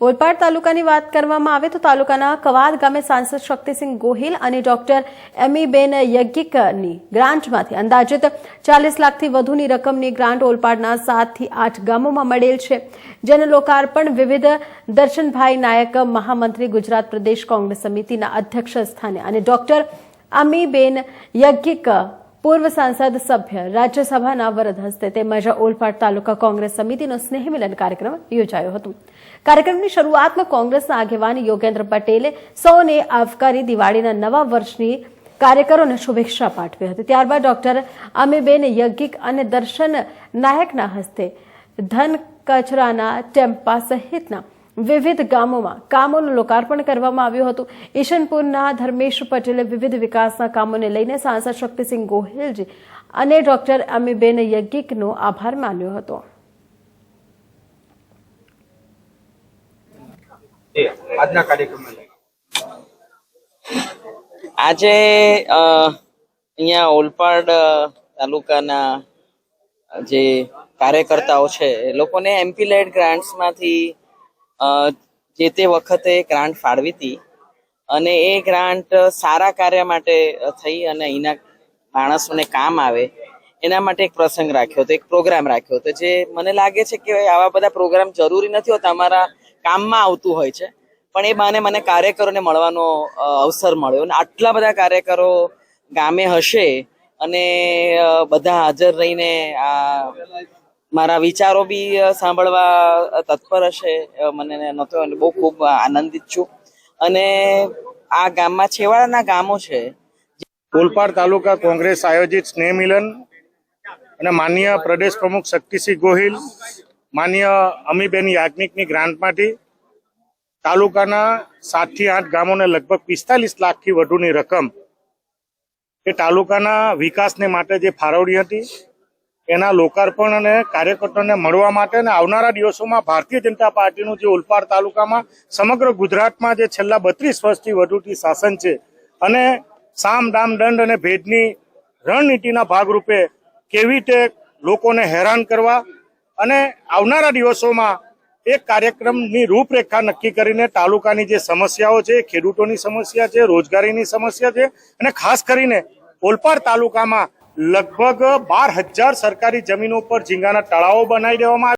ઓલપાડ તાલુકાની વાત કરવામાં આવે તો તાલુકાના કવાદ ગામે સાંસદ શક્તિસિંહ ગોહિલ અને ડોક્ટર એમીબેન યજ્ઞિકની ગ્રાન્ટમાંથી અંદાજિત ચાલીસ લાખથી વધુની રકમની ગ્રાન્ટ ઓલપાડના સાતથી આઠ ગામોમાં મળેલ છે, જેનું લોકાર્પણ વિવિધ દર્શનભાઈ નાયક, મહામંત્રી ગુજરાત પ્રદેશ કોંગ્રેસ સમિતિના અધ્યક્ષ સ્થાને અને ડોક્ટર અમીબેન યજ્ઞિક પૂર્વ સાંસદ સભ્ય રાજ્યસભાના વરદ હસ્તે તેમજ ઓલપાડ તાલુકા કોંગ્રેસ સમિતિનો સ્નેહ મિલન કાર્યક્રમ યોજાયો હતો. કાર્યક્રમની શરૂઆતમાં કોંગ્રેસના આગેવાન યોગેન્દ્ર પટેલે સૌને આવકારી દિવાળીના નવા વર્ષની કાર્યકરોને શુભેચ્છા પાઠવી હતી. ત્યારબાદ ડોક્ટર અમીબેન યજ્ઞિક અને દર્શન નાયકના હસ્તે ધન કચરાના ટેમ્પા સહિતના વિવિધ ગામોમાં કામોનું લોકાર્પણ કરવામાં આવ્યું હતું. ઈશનપુરના ધર્મેશ પટેલે વિવિધ વિકાસના કામોને લઈને સાંસદ શક્તિસિંહ ગોહિલજી અને ડોક્ટર અમીબેન યજ્ઞિકનો આભાર માન્યો હતો. આજે અ, અહીંયા ઓલપાડ તાલુકાના જે કાર્યકર્તાઓ છે એ લોકોને એમપી લેડ ગ્રાન્ટ્સમાંથી જે તે વખતે ગ્રાન્ટ ફાળવી હતી અને એ ગ્રાન્ટ સારા કાર્ય માટે થઈ અને અહીંના માણસોને કામ આવે, એના માટે એક પ્રસંગ રાખ્યો હતો, એક પ્રોગ્રામ રાખ્યો હતો, જે મને લાગે છે કે આવા બધા પ્રોગ્રામ જરૂરી નથી હોતા, અમારા કામમાં આવતું હોય છે, પણ એ બાને મને કાર્યકરોને મળવાનો અવસર મળ્યો અને આટલા બધા કાર્યકરો ગામે હશે અને બધા હાજર રહીને આ મારા વિચારો બી સાંભળવા તત્પર હશે. મને નહોતો બહુ ખૂબ આનંદિત છું. અને આ ગામમાં, છેવાડાના ગામો છે. ઓલપાડ તાલુકા કોંગ્રેસ આયોજિત સ્નેહ મિલન અને માન્ય પ્રદેશ પ્રમુખ શક્તિસિંહ ગોહિલ માન્ય અમીબેન યાજ્ઞિકની ગ્રાન્ટમાંથી તાલુકાના સાતથી આઠ ગામોને લગભગ પિસ્તાલીસ લાખથી વધુની રકમ એ તાલુકાના વિકાસને માટે જે ફાળવણી હતી એના લોકાર્પણ અને કાર્યકર્તાઓને મળવા માટે અને આવનારા દિવસોમાં ભારતીય જનતા પાર્ટીનું જે ઓલપાડ તાલુકામાં સમગ્ર ગુજરાતમાં જે છેલ્લા બત્રીસ વર્ષથી વધુથી શાસન છે અને સામ, દામ, દંડ અને ભેદની રણનીતિના ભાગરૂપે કેવી રીતે લોકોને હેરાન કરવા અને આવનારા દિવસોમાં એક કાર્યક્રમની રૂપરેખા નક્કી કરીને તાલુકાની જે સમસ્યાઓ છે, ખેડૂતોની સમસ્યા છે, રોજગારીની સમસ્યા છે અને ખાસ કરીને ઓલપાડ તાલુકામાં લગભગ બાર હજાર સરકારી જમીનો પર ઝીંગાના તળાવો બનાવી દેવામાં